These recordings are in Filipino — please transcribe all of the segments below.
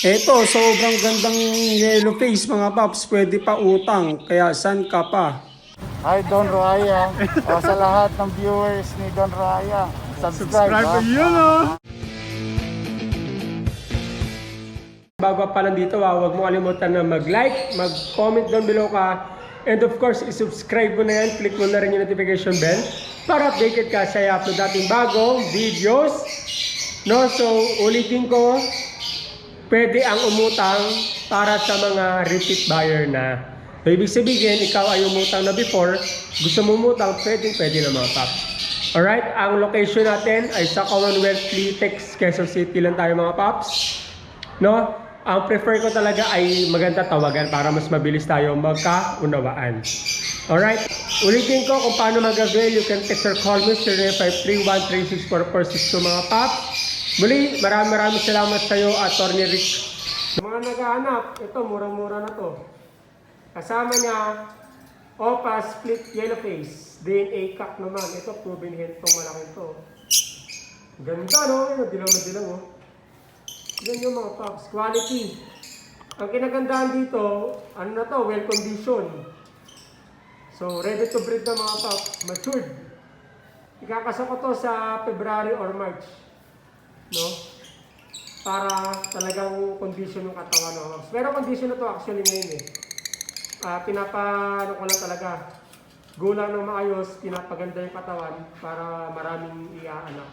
Eto, sobrang gandang yellow face mga paps. Pwede pa utang. Kaya san ka pa? Hi Don Raya. o, sa lahat ng viewers ni Don Raya, subscribe. ha? yun oh! Bago pa lang dito, ah, huwag mo kalimutan na mag-like, mag-comment down below ka. And of course, i-subscribe mo na yan. Click mo na rin yung notification bell para updated ka sa i-upload nating bagong videos. No? So, ulitin ko, pwede ang umutang para sa mga repeat buyer na. So, ibig sabihin, ikaw ay umutang na before, gusto mo umutang, pwede, pwede na mga paps. Alright, ang location natin ay sa Commonwealth Litex, Quezon City lang tayo mga paps. No? Ang prefer ko talaga ay maganda tawagan para mas mabilis tayo magkaunawaan. Alright? Ulitin ko kung paano mag-avail. You can text or call me 0953-136-4462 mga paps. Muli, maraming maraming salamat sa iyo, Atty. Rick. Sa mga naghahanap, ito, murang-mura na to. Kasama niya, Opa Split Yellow Face. DNA Cup naman. Ito, proven hen tong malaki to. Ganda, no? Ano, dilaw na dilaw, oh. Yan yung mga pups. Quality. Ang kinagandaan dito, ano na to, well conditioned. So, ready to breed na mga pups. Matured. Ikakasa ko to sa February or March. No? Para talagang condition yung katawan ng pups. Pero condition na to actually ngayon eh. Ah, pinapa, ano ko lang talaga, gulang ng maayos, pinapaganda yung katawan para maraming iaanak.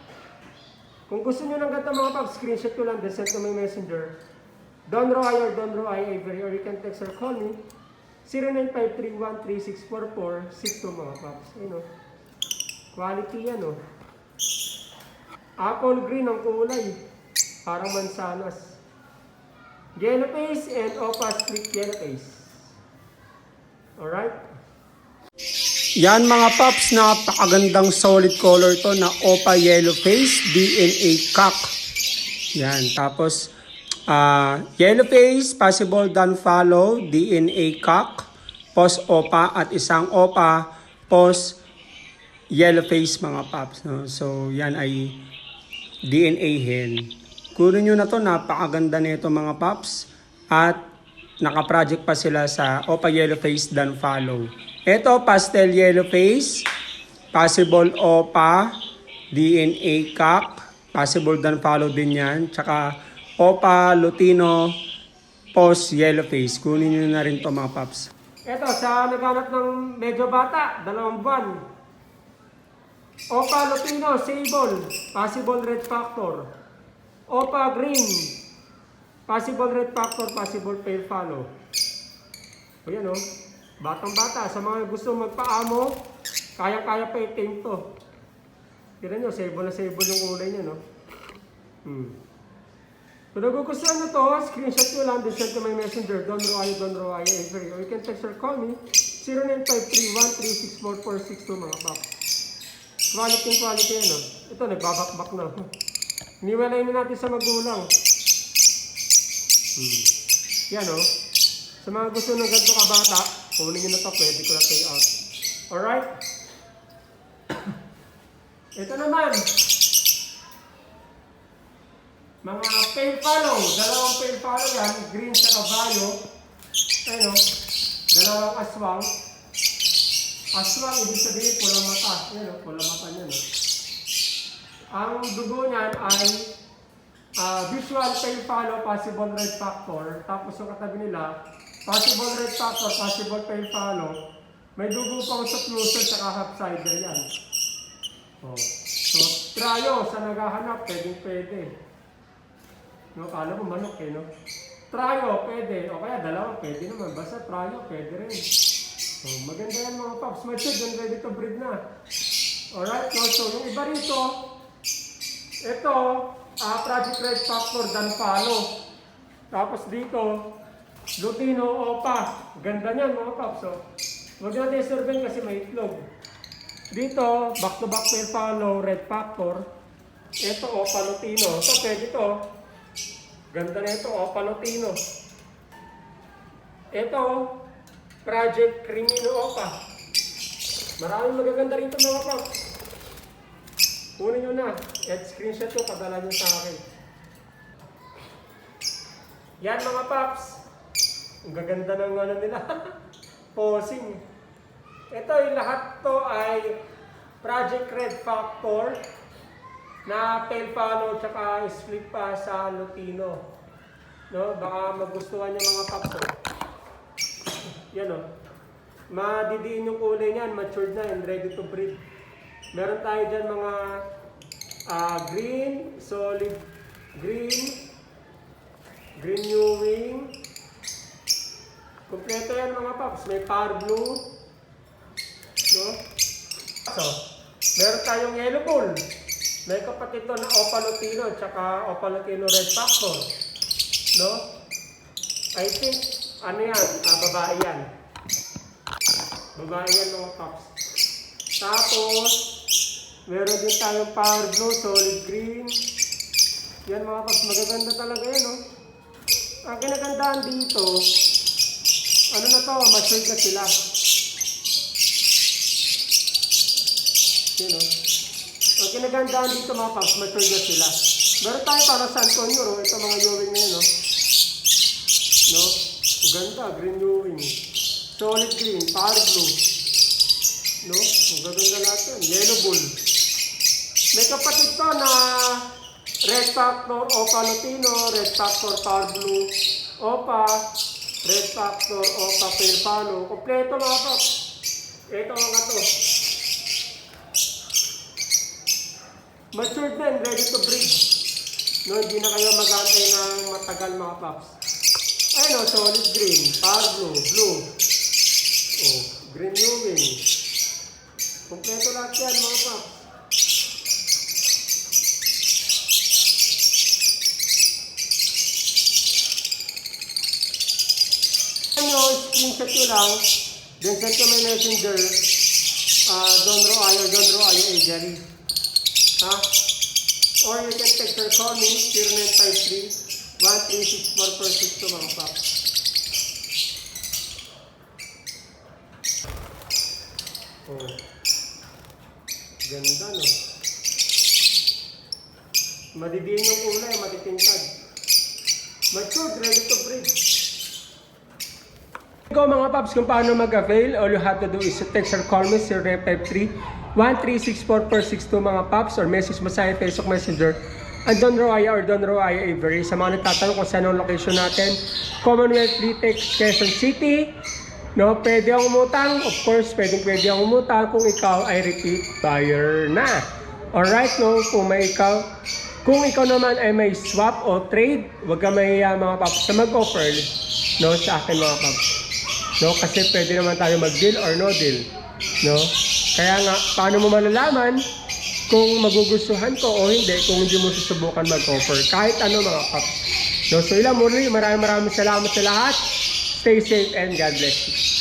Kung gusto nyo ng ganito mga paps, screenshot ko lang, then send to my messenger. Don Roy or Don Roy Ivory, or you can text or call me. 0953-13644-62 mga paps. Ayun o. Quality yan o. Apple green ang kulay. Parang mansanas. Yellow face and Opa split yellow face. Alright? Yan mga paps, napakagandang solid color to na Opa Yellow Face DNA Cock. Yan, tapos ah Yellow Face, possible done follow, DNA Cock, post Opa at isang Opa, post Yellow Face mga paps. No? So yan ay DNA hen. Kunin nyo na to, napakaganda nito mga paps. At naka-project pa sila sa Opa Yellow Face done follow. Ito, pastel yellow face, possible OPA, DNA cup, possible dan follow din yan. Tsaka OPA, Lutino, post yellow face. Kunin nyo na rin to mga paps. Ito, sa naghanap ng medyo bata, dalawang buwan. OPA, Lutino, Sable, possible red factor. OPA, Green, possible red factor, possible pale follow. O yan o. Batang bata, sa mga gusto magpaamo, kaya-kaya pa i-tame to. Tignan nyo, sebo na sebo yung kulay niya, no? Hmm. Kung nagugustuhan nyo to, screenshot nyo lang, then send to my messenger, Don Roayo, Don Roayo, Avery. Or you can text or call me, 0953-1364462, mga pap. Quality quality yan, no? Ito, nagbabakbak na. Iniwalay na natin sa magulang. Hmm. Yan, no? Sa mga gusto ng ganito kabata, kunin nyo na to, pwede ko na pay out. Alright? Ito naman. Mga pale follow. Dalawang pale follow yan. Green sa kabayo. Ayun o. Dalawang aswang. Aswang, ibig sabihin, pulang mata. Yan o, pulang mata niyan. o. Ang dugo niyan ay ah, visual pale follow, possible red factor. Tapos yung katabi nila, possible red factor, possible pale follow. May dugo pang closer sa half cider yan. Oh. So, tryo, sa naghahanap, pwede pwede. No, kala mo manok eh, no? Tryo, pwede. O kaya dalawa, pwede naman. Basta tryo, pwede rin. So, maganda yan mga paps. Matured and ready to breed na. Alright, no? So, yung iba rito, ito, ah, Project Red Factor Dan Palo. Tapos dito, Lutino Opa. Ganda niyan mga paps. So, huwag natin survey kasi may itlog. Dito, back to back pair follow, red factor. Ito, Opa Lutino. Ito, pwede to. Ganda na ito, Opa Lutino. Ito, Project Crimino Opa. Maraming magaganda rito mga paps. Kunin nyo na. At screenshot ko, padala nyo sa akin. Yan mga paps. Ang gaganda ng ano nila. Posing. Ito yung lahat to ay Project Red Factor na follow tsaka split pa sa Lutino. No, baka magustuhan yung mga paps. Yan oh. Madidiin yung kulay niyan, matured na and ready to breed. Meron tayo dyan mga ah, green, solid green, green new wing. Kompleto yan mga paps. May power blue. No? So, meron tayong yellow bull. May kapatid to na Opalutino tsaka Opalutino Red Factor. No? I think, ano yan? Ah, babae yan. Babae yan mga paps. Tapos, meron din tayong power blue, solid green. Yan mga paps, magaganda talaga yan, no? Ang kinagandaan dito, ano na to, matured na sila. Yan, no? Ang kinagandaan dito mga paps, matured na sila. Meron tayo para sa Antonio, no? Ito mga yowing na yun? No? Ganda, green yowing. Solid green, power blue. No? Ang gaganda natin. Yellow bull. May kapatid to na red factor Opa Lutino, red factor power blue, Opa, red factor Opa Pelpano. Kompleto mga paps. Ito mga to. Matured and ready to breed. No, hindi na kayo mag-antay ng matagal mga paps. Ayun o, solid green, power blue, blue. Oh, green Ewing. Kompleto lahat yan mga paps. Ano, screenshot nyo lang, then send ko may messenger, uh, Don Roayo, Don Roayo, Ejari. Ha? Or you can text or call me, 0953 1364462 mga paps. Oh. Ganda, no? Madidiin yung kulay, matitingkad. Matured, ready to breed. Ikaw mga paps, kung paano mag-avail, all you have to do is text or call me 0953 1364462 mga paps or message mo sa Facebook Messenger ang Don Roaya or Don Roaya Avery. Sa mga nagtatanong kung saan ang location natin, Commonwealth Litex, Quezon City. No, pwede akong umutang. Of course, pwede pwede akong umutang kung ikaw ay repeat buyer na. Alright, no, kung may ikaw, kung ikaw naman ay may swap o trade, huwag ka mahiya mga paps na mag-offer no, sa akin mga paps. No, kasi pwede naman tayo mag-deal or no deal. No? Kaya nga, paano mo malalaman kung magugustuhan ko o hindi kung hindi mo susubukan mag-offer. Kahit ano mga paps. No, so ilang muli, maraming maraming salamat sa lahat. Stay safe and God bless you.